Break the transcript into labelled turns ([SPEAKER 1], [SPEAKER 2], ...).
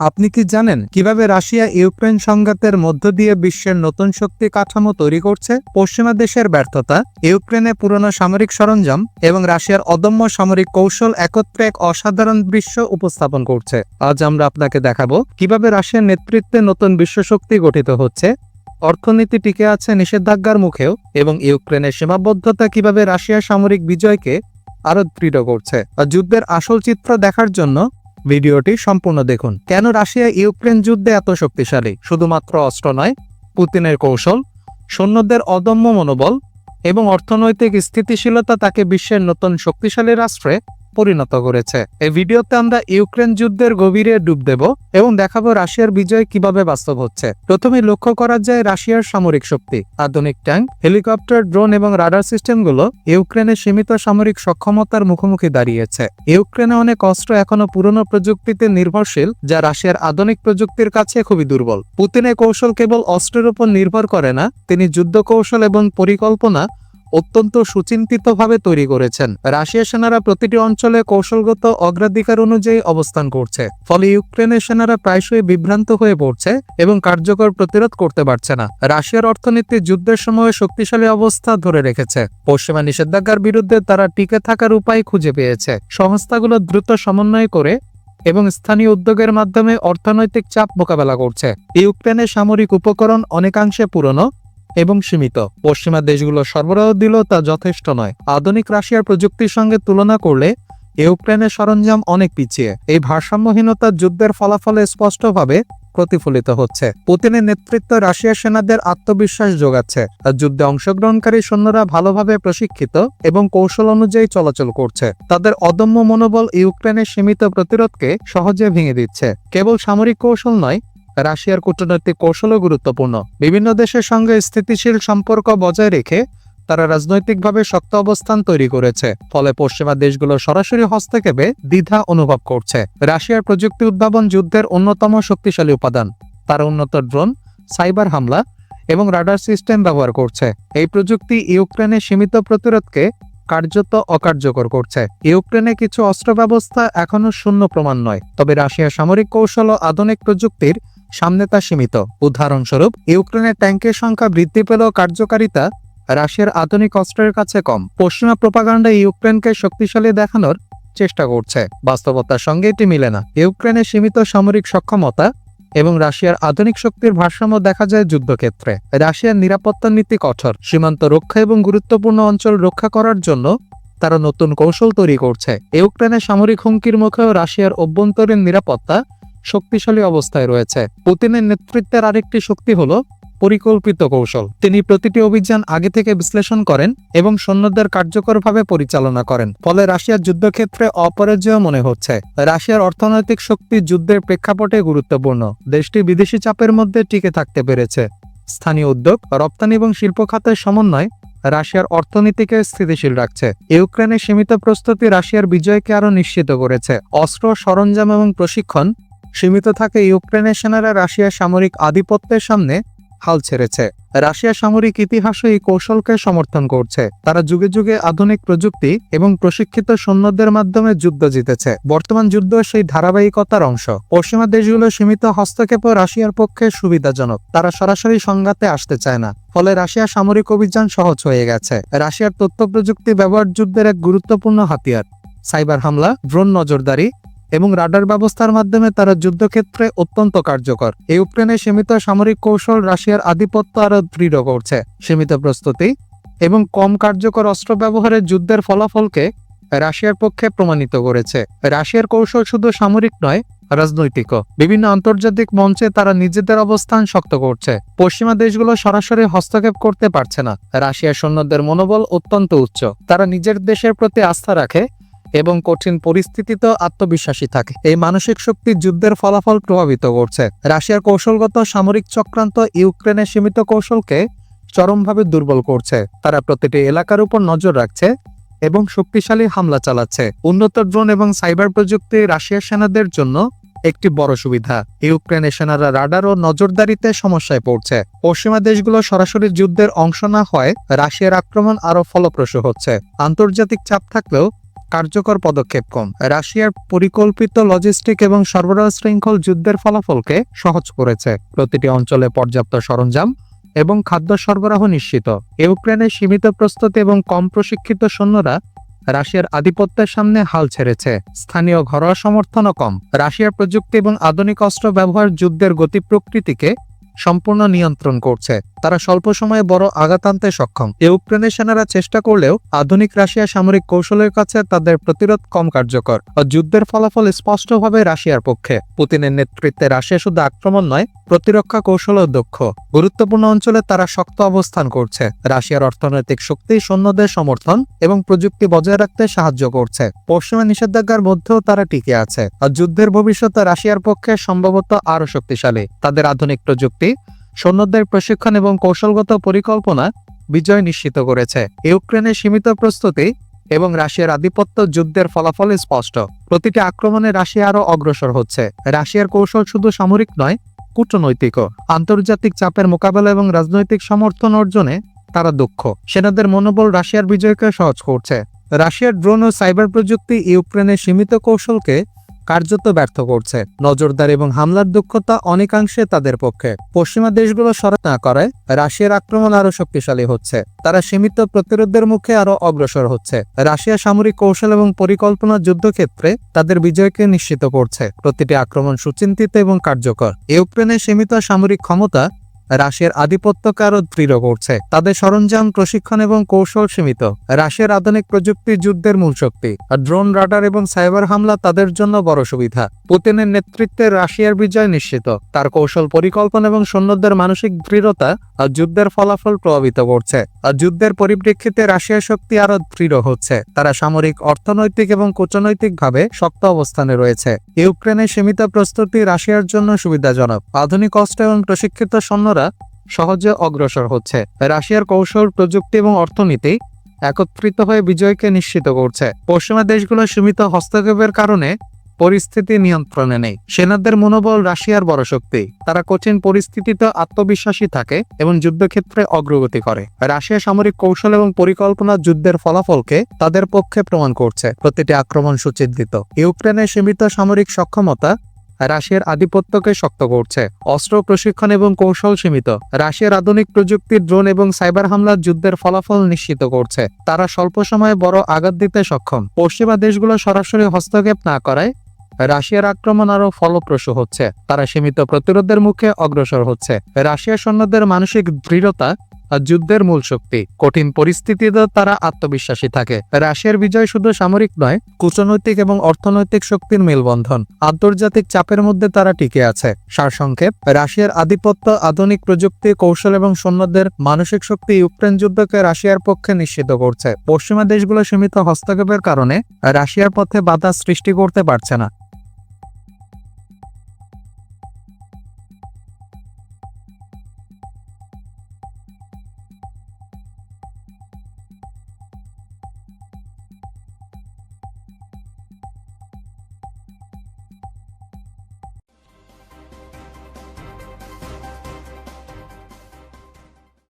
[SPEAKER 1] আপনি কি জানেন কীভাবে রাশিয়া ইউক্রেন সংঘাতের মধ্য দিয়ে বিশ্বের নতুন শক্তি কাঠামো তৈরি করছে? পশ্চিমা দেশের ব্যর্থতা, ইউক্রেনে পুরনো সামরিক সরঞ্জাম এবং রাশিয়ার অদম্য সামরিক কৌশল একত্রে এক অসাধারণ দৃশ্য উপস্থাপন করছে। আজ আমরা আপনাকে দেখাবো কীভাবে রাশিয়ার নেতৃত্বে নতুন বিশ্বশক্তি গঠিত হচ্ছে, অর্থনীতি টিকে আছে নিষেধাজ্ঞার মুখেও এবং ইউক্রেনের সীমাবদ্ধতা কীভাবে রাশিয়ার সামরিক বিজয়কে আরও দৃঢ় করছে। যুদ্ধের আসল চিত্র দেখার জন্য ভিডিওটি সম্পূর্ণ দেখুন। কেন রাশিয়া ইউক্রেন যুদ্ধে এত শক্তিশালী? শুধুমাত্র অস্ত্র নয়, পুতিনের কৌশল, সৈন্যদের অদম্য মনোবল এবং অর্থনৈতিক স্থিতিশীলতা তাকে বিশ্বের নতুন শক্তিশালী রাষ্ট্রে পরিণত করেছে। এই ভিডিওতে আমরা ইউক্রেন যুদ্ধের গভীরে ডুব দেব এবং দেখাবো রাশিয়ার বিজয় কীভাবে বাস্তব হচ্ছে। প্রথমে লক্ষ্য করা যায় রাশিয়ার সামরিক শক্তি, আধুনিক ট্যাঙ্ক, হেলিকপ্টার, ড্রোন এবং রাডার সিস্টেমগুলো ইউক্রেনের সীমিত সামরিক সক্ষমতার মুখোমুখি দাঁড়িয়েছে। ইউক্রেনে অনেক অস্ত্র এখনও পুরনো প্রযুক্তিতে নির্ভরশীল, যা রাশিয়ার আধুনিক প্রযুক্তির কাছে খুবই দুর্বল। পুতিনের কৌশল কেবল অস্ত্রের উপর নির্ভর করে না, তিনি যুদ্ধ কৌশল এবং পরিকল্পনা অত্যন্ত সুচিন্তিতভাবে তৈরি করেছেন। রাশিয়া সেনারা প্রতিটি অঞ্চলে কৌশলগত অগ্রাধিকার অনুযায়ী অবস্থান করছে। ফলে ইউক্রেনের সেনারা প্রায়শই বিভ্রান্ত হয়ে পড়ছে এবং কার্যকর প্রতিরোধ করতে পারছে না। রাশিয়ার অর্থনীতি যুদ্ধের সময় শক্তিশালী অবস্থা ধরে রেখেছে। পশ্চিমা নিষেধাজ্ঞার বিরুদ্ধে তারা টিকে থাকার উপায় খুঁজে পেয়েছে। সংস্থাগুলো দ্রুত সমন্বয় করে এবং স্থানীয় উদ্যোগের মাধ্যমে অর্থনৈতিক চাপ মোকাবেলা করছে। ইউক্রেনের সামরিক উপকরণ অনেকাংশে পুরনো এবং সীমিত। পশ্চিমা দেশগুলো সরবরাহ দিল তা যথেষ্ট নয়। আধুনিক রাশিয়ার প্রযুক্তির সঙ্গে তুলনা করলে ইউক্রেনের সরঞ্জাম অনেক পিছিয়ে। এই ভারসাম্যহীনতা যুদ্ধের ফলাফলে স্পষ্টভাবে প্রতিফলিত হচ্ছে। পুতিনের নেতৃত্ব রাশিয়ার সেনাদের আত্মবিশ্বাস যোগাচ্ছে। আর যুদ্ধে অংশগ্রহণকারী সৈন্যরা ভালোভাবে প্রশিক্ষিত এবং কৌশল অনুযায়ী চলাচল করছে। তাদের অদম্য মনোবল ইউক্রেনের সীমিত প্রতিরোধকে সহজে ভেঙে দিচ্ছে। কেবল সামরিক কৌশল নয় রাশিয়ার কূটনৈতিক কৌশলও গুরুত্বপূর্ণ। বিভিন্ন দেশের সঙ্গে স্থিতিশীল সম্পর্ক বজায় রেখে তারা রাজনৈতিকভাবে শক্ত অবস্থান তৈরি করেছে, ফলে পশ্চিমা দেশগুলো সরাসরি হস্তক্ষেপে দ্বিধা অনুভব করছে। রাশিয়ার প্রযুক্তি উদ্ভাবন যুদ্ধের অন্যতম শক্তিশালী উপাদান। তারা উন্নত ড্রোন, সাইবার হামলা এবং রাডার সিস্টেম ব্যবহার করছে। এই প্রযুক্তি ইউক্রেনের সীমিত প্রতিরোধকে কার্যত অকার্যকর করছে। ইউক্রেনে কিছু অস্ত্র ব্যবস্থা এখনও শূন্য প্রমাণ নয়, তবে রাশিয়ার সামরিক কৌশল ও আধুনিক প্রযুক্তির সামনে তা সীমিত। উদাহরণস্বরূপ, ইউক্রেনের ট্যাঙ্কের সংখ্যা বৃদ্ধি পেলেও কার্যকারিতা রাশিয়ার আধুনিক অস্ত্রের কাছে কম। পশ্চিমা প্রোপাগান্ডা ইউক্রেনকে শক্তিশালী দেখানোর চেষ্টা করছে। বাস্তবতার সঙ্গে এটি মিলে না। ইউক্রেনের সীমিত সামরিক সক্ষমতা এবং রাশিয়ার আধুনিক শক্তির ভারসাম্য দেখা যায় যুদ্ধক্ষেত্রে। রাশিয়ার নিরাপত্তা নীতি কঠোর। সীমান্ত রক্ষা এবং গুরুত্বপূর্ণ অঞ্চল রক্ষা করার জন্য তারা নতুন কৌশল তৈরি করছে। ইউক্রেনের সামরিক হুমকির মুখেও রাশিয়ার অভ্যন্তরীণ নিরাপত্তা শক্তিশালী অবস্থায় রয়েছে। পুতিনের নেতৃত্বের আরেকটি শক্তি হল পরিকল্পিত কৌশল। তিনি প্রতিটি অভিযান আগে থেকে বিশ্লেষণ করেন এবং সৈন্যদের কার্যকরভাবে পরিচালনা করেন। ফলে রাশিয়ার যুদ্ধক্ষেত্রে অপরাজয় মনে হচ্ছে। রাশিয়ার অর্থনৈতিক শক্তি যুদ্ধের প্রেক্ষাপটে গুরুত্বপূর্ণ। দেশটি বিদেশি চাপের মধ্যে টিকে থাকতে পেরেছে। স্থানীয় উদ্যোগ, রপ্তানি এবং শিল্প খাতের সমন্বয় রাশিয়ার অর্থনীতিকে স্থিতিশীল রাখছে। ইউক্রেনের সীমিত প্রস্তুতি রাশিয়ার বিজয়কে আরও নিশ্চিত করেছে। অস্ত্র, সরঞ্জাম এবং প্রশিক্ষণ সীমিত থাকে ইউক্রেনের সেনারা রাশিয়ার সামরিক আধিপত্যের সামনে হাল ছেড়েছে। রাশিয়ার সামরিক ইতিহাসও এই কৌশলকে সমর্থন করছে। তারা যুগে যুগে আধুনিক প্রযুক্তি এবং প্রশিক্ষিত সৈন্যদের মাধ্যমে যুদ্ধ জিতেছে। বর্তমান যুদ্ধ সেই ধারাবাহিকতার অংশ। পশ্চিমা দেশগুলো সীমিত হস্তক্ষেপ রাশিয়ার পক্ষে সুবিধাজনক। তারা সরাসরি সংঘাতে আসতে চায় না। ফলে রাশিয়ার সামরিক অভিযান সহজ হয়ে গেছে। রাশিয়ার তথ্য প্রযুক্তি ব্যবহার যুদ্ধের এক গুরুত্বপূর্ণ হাতিয়ার। সাইবার হামলা, ড্রোন নজরদারি এবং রাডার ব্যবস্থার মাধ্যমে তারা যুদ্ধক্ষেত্রে অত্যন্ত কার্যকর। ইউক্রেনে সীমিত সামরিক কৌশল রাশিয়ার আধিপত্য আরও দৃঢ় করছে। সীমিত প্রস্তুতি এবং কম কার্যকর অস্ত্র ব্যবহারের যুদ্ধের ফলাফলকে রাশিয়ার পক্ষে প্রমাণিত করেছে। রাশিয়ার কৌশল শুধু সামরিক নয়, রাজনৈতিকও। বিভিন্ন আন্তর্জাতিক মঞ্চে তারা নিজেদের অবস্থান শক্ত করছে। পশ্চিমা দেশগুলো সরাসরি হস্তক্ষেপ করতে পারছে না। রাশিয়ার সৈন্যদের মনোবল অত্যন্ত উচ্চ। তারা নিজের দেশের প্রতি আস্থা রাখে এবং কঠিন পরিস্থিতিতেও আত্মবিশ্বাসী থাকে। এই মানসিক শক্তি যুদ্ধের ফলাফল প্রভাবিত করছে। রাশিয়ার কৌশলগত সামরিক চক্রান্ত ইউক্রেনের সীমিত কৌশলকে চরমভাবে দুর্বল করছে। তারা প্রতিটি এলাকার উপর নজর রাখছে এবং শক্তিশালী হামলা চালাচ্ছে। উন্নত ড্রোন এবং সাইবার প্রযুক্তি রাশিয়ার সেনাদের জন্য একটি বড় সুবিধা। ইউক্রেনের সেনারা রাডার ও নজরদারিতে সমস্যায় পড়ছে। পশ্চিমা দেশগুলো সরাসরি যুদ্ধের অংশ না হয় রাশিয়ার আক্রমণ আরও ফলপ্রসূ হচ্ছে। আন্তর্জাতিক চাপ থাকলেও কার্যকর পদক্ষেপ কম। রাশিয়ার পরিকল্পিত লজিস্টিক এবং সরবরাহ শৃঙ্খল যুদ্ধের ফলাফলকে সহজ করেছে। প্রতিটি অঞ্চলে পর্যাপ্ত সরঞ্জাম এবং খাদ্য সরবরাহ নিশ্চিত। ইউক্রেনের সীমিত প্রস্তুতি এবং কম প্রশিক্ষিত সৈন্যরা রাশিয়ার আধিপত্যের সামনে হাল ছেড়েছে। স্থানীয় ঘরোয়া সমর্থনও কম। রাশিয়ার প্রযুক্তি এবং আধুনিক অস্ত্র ব্যবহার যুদ্ধের গতি প্রকৃতিকে সম্পূর্ণ নিয়ন্ত্রণ করছে। তারা স্বল্প সময়ে বড় আঘাত আনতে সক্ষম। ইউক্রেনের সেনারা চেষ্টা করলেও আধুনিক রাশিয়া সামরিক কৌশলের কাছে তাদের প্রতিরোধ কম কার্যকর ও যুদ্ধের ফলাফল স্পষ্টভাবে রাশিয়ার পক্ষে। পুতিনের নেতৃত্বে রাশিয়া শুধু আক্রমণ নয়, প্রতিরক্ষা কৌশলও দক্ষ। গুরুত্বপূর্ণ অঞ্চলে তারা শক্ত অবস্থান করছে। রাশিয়ার অর্থনৈতিক শক্তি সৈন্যদের সমর্থন এবং প্রযুক্তি বজায় রাখতে সাহায্য করছে। পশ্চিমা নিষেধাজ্ঞার মধ্যেও তারা টিকে আছে। আর যুদ্ধের ভবিষ্যতে রাশিয়ার পক্ষে সম্ভবত আরও শক্তিশালী। তাদের আধুনিক প্রযুক্তি সৈন্যদের প্রশিক্ষণ এবং কৌশলগত পরিকল্পনা বিজয় নিশ্চিত করেছে। ইউক্রেনের সীমিত প্রস্তুতি এবং রাশিয়ার আধিপত্য যুদ্ধের ফলাফল স্পষ্ট। প্রতিটি আক্রমণে রাশিয়া আরও অগ্রসর হচ্ছে। রাশিয়ার কৌশল শুধু সামরিক নয়, কূটনৈতিকও। আন্তর্জাতিক চাপের মোকাবেলা এবং রাজনৈতিক সমর্থন অর্জনে তারা দক্ষ। সেনাদের মনোবল রাশিয়ার বিজয়কে সহজ করছে। রাশিয়ার ড্রোন ও সাইবার প্রযুক্তি ইউক্রেনের সীমিত কৌশলকে কার্যত ব্যর্থ করছে। নজরদার এবং হামলার দক্ষতা অনেকাংশে তাদের পক্ষে। পশ্চিমা দেশগুলো সরাত না করায় রাশিয়ার আক্রমণ আরও শক্তিশালী হচ্ছে। তারা সীমিত প্রতিরোধের মুখে আরও অগ্রসর হচ্ছে। রাশিয়া সামরিক কৌশল এবং পরিকল্পনা যুদ্ধক্ষেত্রে তাদের বিজয়কে নিশ্চিত করছে। প্রতিটি আক্রমণ সুচিন্তিত এবং কার্যকর। ইউক্রেনের সীমিত সামরিক ক্ষমতা রাশিয়ার আধিপত্যকে আরও দৃঢ় করছে। তাদের সরঞ্জাম, প্রশিক্ষণ এবং কৌশল সীমিত। রাশিয়ার আধুনিক প্রযুক্তি যুদ্ধের মূল শক্তি। আর ড্রোন, রাডার এবং সাইবার হামলা তাদের জন্য বড় সুবিধা। পুতিনের নেতৃত্বে রাশিয়ার বিজয় নিশ্চিত। তার কৌশল, পরিকল্পনা এবং সৈন্যদের মানসিক দৃঢ়তা আর যুদ্ধের ফলাফল প্রভাবিত করছে। আর যুদ্ধের পরিপ্রেক্ষিতে রাশিয়ার শক্তি আরও দৃঢ় হচ্ছে। তারা সামরিক, অর্থনৈতিক এবং কূটনৈতিকভাবে শক্ত অবস্থানে রয়েছে। ইউক্রেনের সীমিত প্রস্তুতি রাশিয়ার জন্য সুবিধাজনক। আধুনিক অস্ত্র এবং প্রশিক্ষিত সৈন্যরা সহজে অগ্রসর হচ্ছে। রাশিয়ার কৌশল, প্রযুক্তি এবং অর্থনীতি একত্রিত হয়ে বিজয়কে নিশ্চিত করছে। পশ্চিমা দেশগুলোর সীমিত হস্তক্ষেপের কারণে পরিস্থিতি নিয়ন্ত্রণে নেই। সেনাদের মনোবল রাশিয়ার বড় শক্তি। তারা কঠিন পরিস্থিতিতে আত্মবিশ্বাসী থাকে এবং যুদ্ধক্ষেত্রে অগ্রগতি করে। রাশিয়া সামরিক কৌশল এবং পরিকল্পনা যুদ্ধের ফলাফলকে তাদের পক্ষে প্রমাণ করছে। প্রতিটি আক্রমণ সুচিন্তিত। ইউক্রেনের সীমিত সামরিক সক্ষমতা রাশিয়ার আধিপত্যকে শক্ত করছে। অস্ত্র প্রশিক্ষণ এবং কৌশল সীমিত। রাশিয়ার আধুনিক প্রযুক্তির ড্রোন এবং সাইবার হামলার যুদ্ধের ফলাফল নিশ্চিত করছে। তারা স্বল্প সময়ে বড় আঘাত দিতে সক্ষম। পশ্চিমা দেশগুলো সরাসরি হস্তক্ষেপ না করায় রাশিয়ার আক্রমণ আরও ফলপ্রসূ হচ্ছে। তারা সীমিত প্রতিরোধের মুখে অগ্রসর হচ্ছে। রাশিয়ার সৈন্যদের মানসিক দৃঢ়তা যুদ্ধের মূল শক্তি। কঠিন পরিস্থিতিতে তারা আত্মবিশ্বাসী থাকে। রাশিয়ার বিজয় শুধু সামরিক নয় কূটনৈতিক এবং অর্থনৈতিক শক্তির মেলবন্ধন। আন্তর্জাতিক চাপের মধ্যে তারা টিকে আছে। সারসংক্ষেপ, রাশিয়ার আধিপত্য, আধুনিক প্রযুক্তি, কৌশল এবং সৈন্যদের মানসিক শক্তি ইউক্রেন যুদ্ধকে রাশিয়ার পক্ষে নিশ্চিত করছে। পশ্চিমা দেশগুলো সীমিত হস্তক্ষেপের কারণে রাশিয়ার পথে বাধা সৃষ্টি করতে পারছে না।